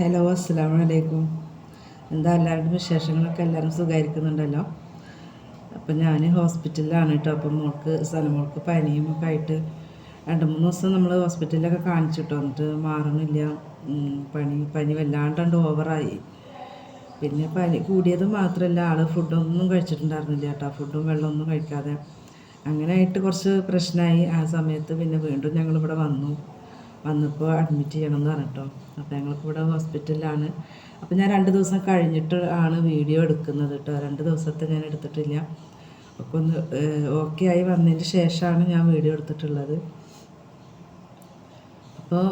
Hello അസ്സാം വലൈക്കും എന്താ എല്ലാവരുടെയും വിശേഷങ്ങളൊക്കെ എല്ലാവരും സുഖമായിരിക്കുന്നുണ്ടല്ലോ അപ്പം ഞാൻ ഹോസ്പിറ്റലിലാണ് കേട്ടോ. അപ്പം മോൾക്ക് സലമോൾക്ക് പനിയും ഒക്കെ ആയിട്ട് രണ്ട് മൂന്ന് ദിവസം നമ്മൾ ഹോസ്പിറ്റലിലൊക്കെ കാണിച്ചിട്ടോ എന്നിട്ട് മാറണില്ല. പനി പനി വല്ലാണ്ട് ഓവറായി. പിന്നെ പനി കൂടിയത് മാത്രമല്ല ആൾ ഫുഡൊന്നും കഴിച്ചിട്ടുണ്ടായിരുന്നില്ല കേട്ടോ. ഫുഡും വെള്ളമൊന്നും കഴിക്കാതെ. അങ്ങനെ ആയിട്ട് കുറച്ച് പ്രശ്നമായി. ആ സമയത്ത് പിന്നെ വീണ്ടും ഞങ്ങളിവിടെ വന്നു. വന്നപ്പോൾ അഡ്മിറ്റ് ചെയ്യണം എന്ന് പറഞ്ഞിട്ടോ. അപ്പോൾ ഞങ്ങൾക്ക് ഇവിടെ ഹോസ്പിറ്റലിലാണ് അപ്പോൾ ഞാൻ രണ്ട് ദിവസം കഴിഞ്ഞിട്ട് ആണ് വീഡിയോ എടുക്കുന്നത് കേട്ടോ രണ്ട് ദിവസത്തെ ഞാൻ എടുത്തിട്ടില്ല. അപ്പോൾ ഒന്ന് ഓക്കെ ആയി വന്നതിന് ശേഷമാണ് ഞാൻ വീഡിയോ എടുത്തിട്ടുള്ളത്. അപ്പോൾ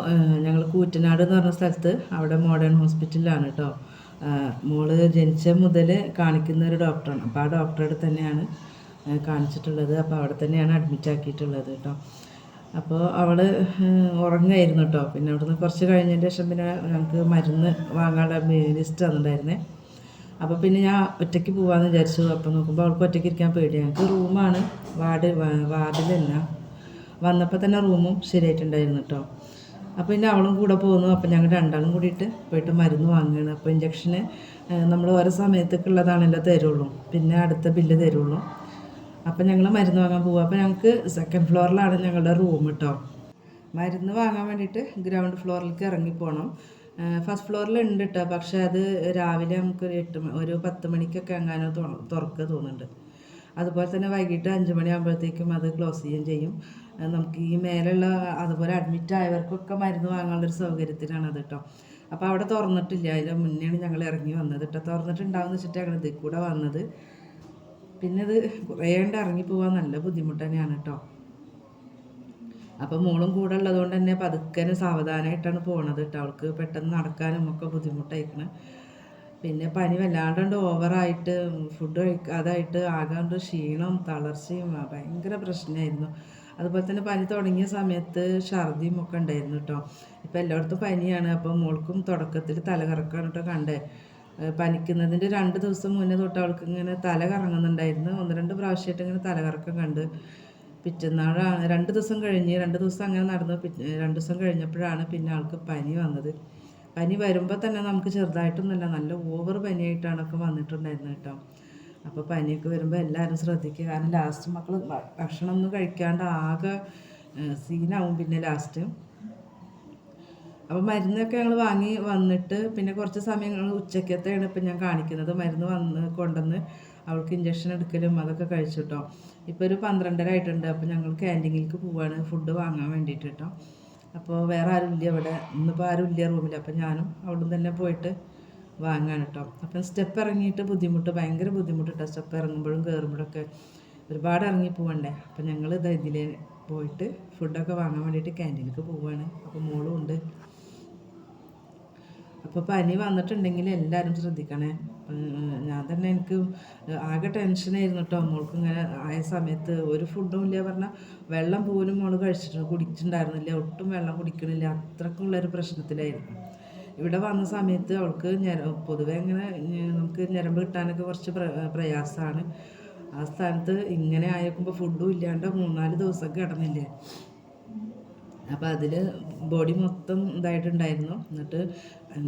ഞങ്ങൾ കൂറ്റനാട് എന്ന് പറഞ്ഞ സ്ഥലത്ത് അവിടെ മോഡേൺ ഹോസ്പിറ്റലിലാണ് കേട്ടോ മോൾ ജനിച്ച മുതൽ കാണിക്കുന്ന ഒരു ഡോക്ടറാണ് അപ്പോൾ ആ ഡോക്ടറുടെ തന്നെയാണ് കാണിച്ചിട്ടുള്ളത്. അപ്പോൾ അവിടെ തന്നെയാണ് അഡ്മിറ്റ് ആക്കിയിട്ടുള്ളത് കേട്ടോ അപ്പോൾ അവൾ ഉറങ്ങായിരുന്നു കേട്ടോ പിന്നെ അവിടുന്ന് കുറച്ച് കഴിഞ്ഞതിന് ശേഷം പിന്നെ ഞങ്ങൾക്ക് മരുന്ന് വാങ്ങാനുള്ള ലിസ്റ്റ് തന്നിട്ടുണ്ടായിരുന്നേ. അപ്പോൾ പിന്നെ ഞാൻ ഒറ്റയ്ക്ക് പോകാമെന്ന് വിചാരിച്ചു. അപ്പോൾ നോക്കുമ്പോൾ അവൾക്ക് ഒറ്റയ്ക്ക് ഇരിക്കാൻ പേടിയാണ് ഞങ്ങൾക്ക് റൂമാണ് വാർഡ് വാർഡിലല്ല. വന്നപ്പോൾ തന്നെ റൂമും ശരിയായിട്ടുണ്ടായിരുന്നു കേട്ടോ അപ്പോൾ പിന്നെ അവളും കൂടെ പോകുന്നു അപ്പോൾ ഞങ്ങൾ രണ്ടാളും കൂടിയിട്ട് പോയിട്ട് മരുന്ന് വാങ്ങുകയാണ് അപ്പോൾ ഇഞ്ചക്ഷന് നമ്മൾ ഓരോ സമയത്തേക്കുള്ളതാണല്ലോ തരുള്ളൂ. പിന്നെ അടുത്ത ബില്ല് തരുള്ളൂ. അപ്പോൾ ഞങ്ങൾ മരുന്ന് വാങ്ങാൻ പോകും അപ്പോൾ ഞങ്ങൾക്ക് സെക്കൻഡ് ഫ്ലോറിലാണ് ഞങ്ങളുടെ റൂം കേട്ടോ മരുന്ന് വാങ്ങാൻ വേണ്ടിയിട്ട് ഗ്രൗണ്ട് ഫ്ലോറിലേക്ക് ഇറങ്ങി പോകണം ഫസ്റ്റ് ഫ്ലോറിൽ ഉണ്ട് കേട്ടോ പക്ഷേ അത് രാവിലെ നമുക്ക് ഒരു എട്ട് ഒരു പത്ത് മണിക്കൊക്കെ എങ്ങാനോ തുറ- തുറക്കുക തോന്നുന്നുണ്ട്. അതുപോലെ തന്നെ വൈകിട്ട് അഞ്ച് മണിയാകുമ്പോഴത്തേക്കും അത് ക്ലോസ് ചെയ്യുകയും ചെയ്യും. നമുക്ക് ഈ മേലുള്ള അതുപോലെ അഡ്മിറ്റ് ആയവർക്കൊക്കെ മരുന്ന് വാങ്ങാനുള്ളൊരു സൗകര്യത്തിനാണ് അത് കേട്ടോ അപ്പോൾ അവിടെ തുറന്നിട്ടില്ല. അതിന്റെ മുന്നെയാണ് ഞങ്ങൾ ഇറങ്ങി വന്നത് കേട്ടോ തുറന്നിട്ടുണ്ടാവും വെച്ചിട്ട് ഞങ്ങൾ ഇതിൽ കൂടെ വന്നത്. പിന്നെ ഇത് കുറേ കണ്ട് ഇറങ്ങി പോകാൻ നല്ല ബുദ്ധിമുട്ട് തന്നെയാണ് കേട്ടോ. അപ്പം മോളും കൂടെ ഉള്ളതുകൊണ്ട് തന്നെ പതുക്കനെ സാവധാനമായിട്ടാണ് പോണത് കേട്ടോ. അവൾക്ക് പെട്ടെന്ന് നടക്കാനും ഒക്കെ ബുദ്ധിമുട്ടായിക്കണ്. പിന്നെ പനി വല്ലാണ്ട് ഓവറായിട്ട് ഫുഡ് കഴിക്കാതായിട്ട് ആകാണ്ട് ക്ഷീണം തളർച്ചയും ഭയങ്കര പ്രശ്നമായിരുന്നു. അതുപോലെ തന്നെ പനി തുടങ്ങിയ സമയത്ത് ഛർദിയും ഒക്കെ ഉണ്ടായിരുന്നു കേട്ടോ. ഇപ്പം എല്ലായിടത്തും പനിയാണ്. അപ്പം മോൾക്കും തുടക്കത്തിൽ തലകറക്കാണ് കേട്ടോ കണ്ടേ പനിക്കുന്നതിന്റെ രണ്ട് ദിവസം മുന്നേ തൊട്ട് അവൾക്ക് ഇങ്ങനെ തല കറങ്ങുന്നുണ്ടായിരുന്നു. ഒന്ന് രണ്ട് പ്രാവശ്യമായിട്ട് ഇങ്ങനെ തലകറക്കം കണ്ട്. പിറ്റന്നാളാണ് രണ്ട് ദിവസം കഴിഞ്ഞ് രണ്ട് ദിവസം അങ്ങനെ നടന്നു. രണ്ട് ദിവസം കഴിഞ്ഞപ്പോഴാണ് പിന്നെ ആൾക്ക് പനി വന്നത്. പനി വരുമ്പോൾ തന്നെ നമുക്ക് ചെറുതായിട്ടൊന്നുമല്ല. നല്ല ഓവർ പനിയായിട്ടാണൊക്കെ വന്നിട്ടുണ്ടായിരുന്നത് കേട്ടോ. അപ്പോൾ പനിയൊക്കെ വരുമ്പോൾ എല്ലാവരും ശ്രദ്ധിക്കുക. കാരണം ലാസ്റ്റ് മക്കൾ ഭക്ഷണം ഒന്നും കഴിക്കാണ്ട് ആകെ സീനാവും പിന്നെ ലാസ്റ്റ് അപ്പോൾ മരുന്നൊക്കെ ഞങ്ങൾ വാങ്ങി വന്നിട്ട് പിന്നെ കുറച്ച് സമയം ഉച്ചക്കത്തെയാണ് ഇപ്പം ഞാൻ കാണിക്കുന്നത്. മരുന്ന് വന്ന് കൊണ്ടുവന്ന് അവൾക്ക് ഇഞ്ചക്ഷൻ എടുക്കലും അതൊക്കെ കഴിച്ചു കേട്ടോ ഇപ്പോൾ ഒരു പന്ത്രണ്ടര ആയിട്ടുണ്ട്. അപ്പോൾ ഞങ്ങൾ ക്യാന്റീനിലേക്ക് പോവാണ്. ഫുഡ് വാങ്ങാൻ വേണ്ടിയിട്ട് കേട്ടോ അപ്പോൾ വേറെ ആരും ഇല്ല ഇവിടെ. ഇന്നിപ്പോൾ ആരും ഇല്ല റൂമിൽ അപ്പോൾ ഞാനും അവിടുന്ന് തന്നെ പോയിട്ട് വാങ്ങാണ് കേട്ടോ അപ്പം സ്റ്റെപ്പ് ഇറങ്ങിയിട്ട് ബുദ്ധിമുട്ട് ഭയങ്കര ബുദ്ധിമുട്ട് കേട്ടോ സ്റ്റെപ്പ് ഇറങ്ങുമ്പോഴും കയറുമ്പോഴൊക്കെ ഒരുപാട് ഇറങ്ങി പോവണ്ടേ? അപ്പം ഞങ്ങൾ ഇത് ഇതിൽ പോയിട്ട് ഫുഡൊക്കെ വാങ്ങാൻ വേണ്ടിയിട്ട് ക്യാന്റീനിലേക്ക് പോവുകയാണ് അപ്പോൾ മോളും ഉണ്ട്. അപ്പോൾ പനി വന്നിട്ടുണ്ടെങ്കിൽ എല്ലാവരും ശ്രദ്ധിക്കണേ. ഞാൻ തന്നെ എനിക്ക് ആകെ ടെൻഷനായിരുന്നു കേട്ടോ മോൾക്ക് ഇങ്ങനെ ആയ സമയത്ത് ഒരു ഫുഡും ഇല്ല പറഞ്ഞാൽ വെള്ളം പോലും മോൾ കഴിച്ചിട്ട് കുടിച്ചിട്ടുണ്ടായിരുന്നില്ല. ഒട്ടും വെള്ളം കുടിക്കണില്ല. അത്രക്കുള്ളൊരു പ്രശ്നത്തിലായിരുന്നു. ഇവിടെ വന്ന സമയത്ത് അവൾക്ക് ഞര പൊതുവെ ഇങ്ങനെ നമുക്ക് ഞരമ്പ് കിട്ടാനൊക്കെ കുറച്ച് പ്ര പ്രയാസമാണ്. ആ സ്ഥാനത്ത് ഇങ്ങനെ ആയേക്കുമ്പോൾ ഫുഡും ഇല്ലാണ്ട് മൂന്നാൽ ദിവസം കിടന്നില്ലേ. അപ്പോൾ അതിൽ ബോഡി മൊത്തം ഇതായിട്ടുണ്ടായിരുന്നു. എന്നിട്ട്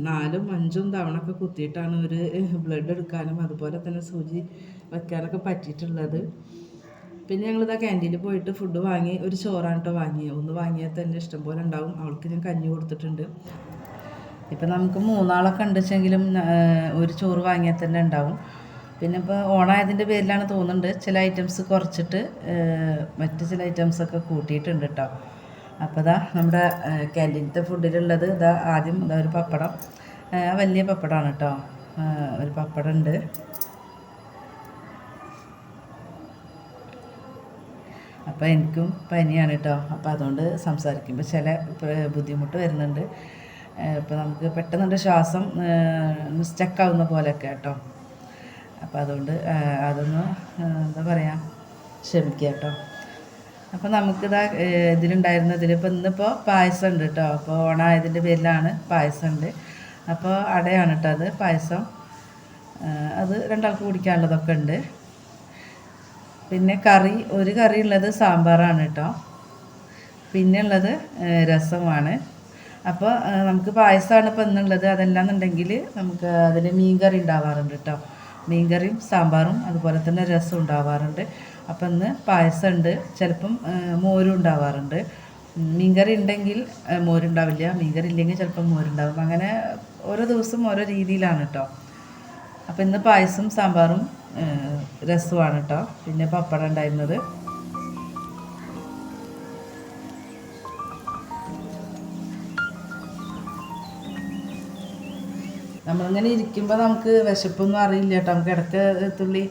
നാലും അഞ്ചും തവണ ഒക്കെ കുത്തിയിട്ടാണ് ഒരു ബ്ലഡ് എടുക്കാനും അതുപോലെ തന്നെ സൂചി വെക്കാനൊക്കെ പറ്റിയിട്ടുള്ളത്. പിന്നെ ഞങ്ങളിതാ ക്യാന്റീനിൽ പോയിട്ട് ഫുഡ് വാങ്ങി ഒരു ചോറാണ് കേട്ടോ വാങ്ങിയത് ഒന്ന് വാങ്ങിയാൽ തന്നെ ഇഷ്ടം പോലെ ഉണ്ടാവും. അവൾക്ക് ഞാൻ കഞ്ഞി കൊടുത്തിട്ടുണ്ട്. ഇപ്പം നമുക്ക് മൂന്നാളൊക്കെ ഉണ്ടെച്ചെങ്കിലും ഒരു ചോറ് വാങ്ങിയാൽ തന്നെ ഉണ്ടാവും. പിന്നെ ഇപ്പോൾ ഓണായതിന്റെ പേരിലാണ് തോന്നുന്നുണ്ട്. ചില ഐറ്റംസ് കുറച്ചിട്ട് മറ്റ് ചില ഐറ്റംസൊക്കെ കൂട്ടിയിട്ടുണ്ട് കേട്ടോ അപ്പോൾ ഇതാ നമ്മുടെ ക്യാന്റീനത്തെ ഫുഡിലുള്ളത് ഇതാ ആദ്യം ഇതാ ഒരു പപ്പടം. വലിയ പപ്പടമാണ് കേട്ടോ ഒരു പപ്പടം ഉണ്ട് അപ്പോൾ എനിക്കും പനിയാണ് കേട്ടോ അപ്പോൾ അതുകൊണ്ട് സംസാരിക്കുമ്പോൾ ചില ബുദ്ധിമുട്ട് വരുന്നുണ്ട്. ഇപ്പോൾ നമുക്ക് പെട്ടെന്നുണ്ട് ശ്വാസം സ്റ്റക്കാവുന്ന പോലെയൊക്കെ കേട്ടോ അപ്പോൾ അതുകൊണ്ട് അതൊന്ന് എന്താ പറയുക ക്ഷമിക്കുക കേട്ടോ അപ്പോൾ നമുക്കിതാ ഇതിലുണ്ടായിരുന്നു ഇതിലിപ്പോൾ ഇന്നിപ്പോൾ പായസം ഉണ്ട് കേട്ടോ അപ്പോൾ ഓണായതിന്റെ പേരിലാണ് പായസം ഉണ്ട് അപ്പോൾ അടയാണ് കേട്ടോ അത് പായസം. അത് രണ്ടാൾക്ക് കുടിക്കാനുള്ളതൊക്കെ ഉണ്ട്. പിന്നെ കറി ഒരു കറി ഉള്ളത് സാമ്പാറാണ് കേട്ടോ പിന്നെ ഉള്ളത് രസമാണ്. അപ്പോൾ നമുക്ക് പായസമാണ് ഇപ്പോൾ ഇന്നുള്ളത്. അതല്ലാന്നുണ്ടെങ്കിൽ നമുക്ക് അതിൽ മീൻകറി ഉണ്ടാവാറുണ്ട് കേട്ടോ മീൻകറിയും സാമ്പാറും അതുപോലെ തന്നെ രസം ഉണ്ടാവാറുണ്ട്. അപ്പം ഇന്ന് പായസം ഉണ്ട് ചിലപ്പം മോരും ഉണ്ടാവാറുണ്ട്. മീൻകറി ഉണ്ടെങ്കിൽ മോരുണ്ടാവില്ല മീൻകറി ഇല്ലെങ്കിൽ ചിലപ്പം മോരുണ്ടാവും അങ്ങനെ ഓരോ ദിവസം ഓരോ രീതിയിലാണ് കേട്ടോ അപ്പം ഇന്ന് പായസം സാമ്പാറും രസമാണ് കേട്ടോ പിന്നെ പപ്പടം ഉണ്ടായിരുന്നത്. നമ്മളിങ്ങനെ ഇരിക്കുമ്പോൾ നമുക്ക് വിശപ്പൊന്നും അറിയില്ല കേട്ടോ നമുക്ക് ഇടയ്ക്ക് തുള്ളി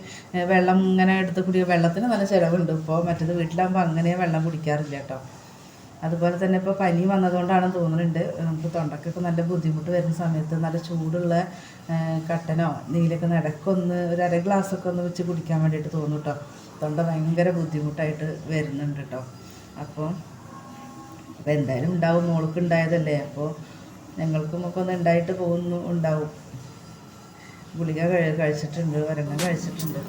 വെള്ളം ഇങ്ങനെ എടുത്ത് കുടിക്കുക. വെള്ളത്തിന് നല്ല ചിലവുണ്ട്. ഇപ്പോൾ മറ്റേത് വീട്ടിലാകുമ്പോൾ അങ്ങനെ വെള്ളം കുടിക്കാറില്ല കേട്ടോ അതുപോലെ തന്നെ ഇപ്പോൾ പനി വന്നതുകൊണ്ടാണെന്ന് തോന്നുന്നുണ്ട്. നമുക്ക് തൊണ്ടക്കൊക്കെ നല്ല ബുദ്ധിമുട്ട് വരുന്ന സമയത്ത് നല്ല ചൂടുള്ള കട്ടനോ നീലൊക്കെ ഇടയ്ക്കൊന്ന് ഒരു അര ഗ്ലാസ്സൊക്കെ ഒന്ന് വെച്ച് കുടിക്കാൻ വേണ്ടിയിട്ട് തോന്നും കേട്ടോ തൊണ്ട ഭയങ്കര ബുദ്ധിമുട്ടായിട്ട് വരുന്നുണ്ട് കേട്ടോ അപ്പോൾ അപ്പോൾ എന്തായാലും ഉണ്ടാവും. മോൾക്ക് ഉണ്ടായതല്ലേ. അപ്പോൾ ഞങ്ങൾക്കും ഒക്കെ ഒന്ന് ഉണ്ടായിട്ട് പോകുന്നു ഉണ്ടാവും. ഗുളിക കഴിച്ചിട്ടുണ്ട് ഒരെണ്ണം കഴിച്ചിട്ടുണ്ട്.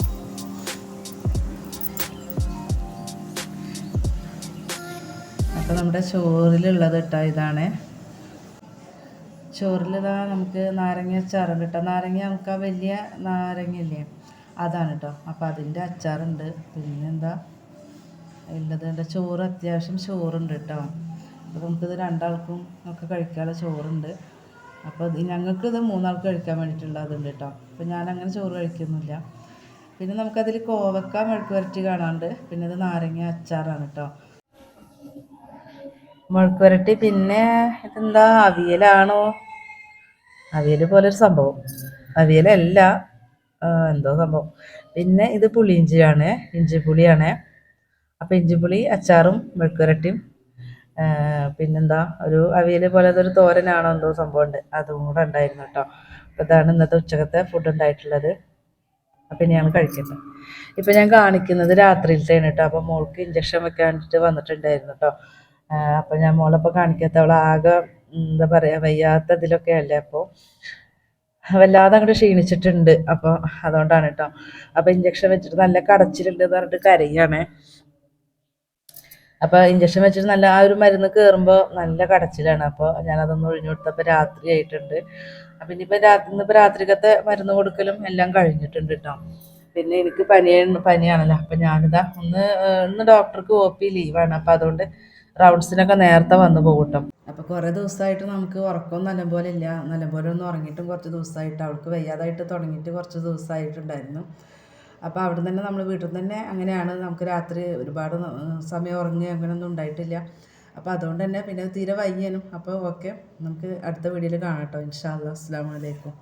അപ്പോൾ നമ്മുടെ ചോറിലുള്ളത് ഇട്ടാ ഇതാണ്. ചോറിലിതാ നമുക്ക് നാരങ്ങ അച്ചാറുണ്ട് കേട്ടോ. നാരങ്ങ നമുക്ക് ആ വലിയ നാരങ്ങ ഇല്ലേ അതാണ് കേട്ടോ അപ്പോൾ അതിന്റെ അച്ചാറുണ്ട്. പിന്നെന്താ? ഉള്ളത് ചോറ് അത്യാവശ്യം ചോറുണ്ട് കേട്ടോ അപ്പോൾ നമുക്കിത് രണ്ടാൾക്കും ഒക്കെ കഴിക്കാനുള്ള ചോറുണ്ട്. അപ്പോൾ ഇത് മൂന്നാൾക്ക് കഴിക്കാൻ വേണ്ടിയിട്ടുള്ളതുണ്ട് കേട്ടോ. അപ്പോൾ അങ്ങനെ ചോറ് കഴിക്കുന്നില്ല. പിന്നെ നമുക്കതിൽ കോവക്ക മെഴുക്ക് വരട്ടി കാണാണ്ട്. പിന്നെ ഇത് നാരങ്ങ അച്ചാറാണ് കേട്ടോ. മെഴുക്ക് വരട്ടി പിന്നെ ഇതെന്താ? അവിയലാണോ? അവിയൽ ഒരു സംഭവം. അവിയലല്ല എന്തോ സംഭവം. പിന്നെ ഇത് പുളിയിഞ്ചിയാണ് ഇഞ്ചിപ്പുളിയാണ്. അപ്പോൾ ഇഞ്ചിപ്പുളി അച്ചാറും മെഴുക്കുരട്ടിയും പിന്നെന്താ ഒരു അവിയൽ പോലെ ഒരു തോരനാണോ എന്തോ സംഭവം ഉണ്ട് അതും കൂടെ ഉണ്ടായിരുന്നു കേട്ടോ. അപ്പോൾ ഇതാണ് ഇന്നത്തെ ഉച്ചക്കത്തെ ഫുഡ് ഉണ്ടായിട്ടുള്ളത്. അപ്പം ഞങ്ങൾ കഴിക്കട്ടെ. ഇപ്പം ഞാൻ കാണിക്കുന്നത് രാത്രിയിലത്തെയാണ് കേട്ടോ. അപ്പോൾ മോൾക്ക് ഇഞ്ചക്ഷൻ വെക്കാൻ വേണ്ടിയിട്ട് വന്നിട്ടുണ്ടായിരുന്നു കേട്ടോ. അപ്പോൾ ഞാൻ മോളപ്പോൾ കാണിക്കാത്ത ആകെ എന്താ പറയുക വയ്യാത്ത ഇതിലൊക്കെ അല്ലേ അപ്പോൾ വല്ലാതെ അങ്ങോട്ട് ക്ഷീണിച്ചിട്ടുണ്ട്. അപ്പോൾ അതുകൊണ്ടാണ് കേട്ടോ. അപ്പോൾ ഇഞ്ചക്ഷൻ വെച്ചിട്ട് നല്ല കടച്ചിലുണ്ട് എന്ന് പറഞ്ഞിട്ട് കരയാണേ. അപ്പോൾ ഇഞ്ചക്ഷൻ വെച്ചിട്ട് നല്ല ആ ഒരു മരുന്ന് കയറുമ്പോൾ നല്ല കടച്ചിലാണ്. അപ്പോൾ ഞാനതൊന്ന് ഒഴിഞ്ഞു രാത്രി ആയിട്ടുണ്ട്. അപ്പം ഇനിയിപ്പോൾ രാത്രി ഇന്നിപ്പോൾ രാത്രിക്കത്തെ മരുന്ന് കൊടുക്കലും എല്ലാം കഴിഞ്ഞിട്ടുണ്ട് കേട്ടോ പിന്നെ എനിക്ക് പനിയാണ് പനിയാണല്ലോ. അപ്പം ഞാനിതാ ഒന്ന് ഇന്ന് ഡോക്ടർക്ക് ഒ പി ലീവാണ് അപ്പോൾ അതുകൊണ്ട് റൗണ്ട്സിനൊക്കെ നേരത്തെ വന്നു പോകട്ടോ അപ്പൊ അപ്പോൾ കുറേ ദിവസമായിട്ട് നമുക്ക് ഉറക്കം നല്ലപോലെ ഇല്ല. നല്ലപോലെ ഒന്ന് ഉറങ്ങിയിട്ടും കുറച്ച് ദിവസമായിട്ട് അവൾക്ക് വയ്യാതായിട്ട് തുടങ്ങിയിട്ട് കുറച്ച് ദിവസമായിട്ടുണ്ടായിരുന്നു അപ്പോൾ അവിടെ തന്നെ നമ്മൾ വീട്ടിൽ തന്നെ അങ്ങനെയാണ് നമുക്ക് രാത്രി ഒരുപാട് സമയം ഉറങ്ങി അങ്ങനെയൊന്നും ഉണ്ടായിട്ടില്ല. അപ്പോൾ അതുകൊണ്ട് തന്നെ പിന്നെ തീരെ വയ്യനും. അപ്പോൾ ഓക്കെ നമുക്ക് അടുത്ത വീഡിയോയിൽ കാണാം കേട്ടോ. ഇൻഷാ അല്ലാ അസ്സാം വലൈക്കും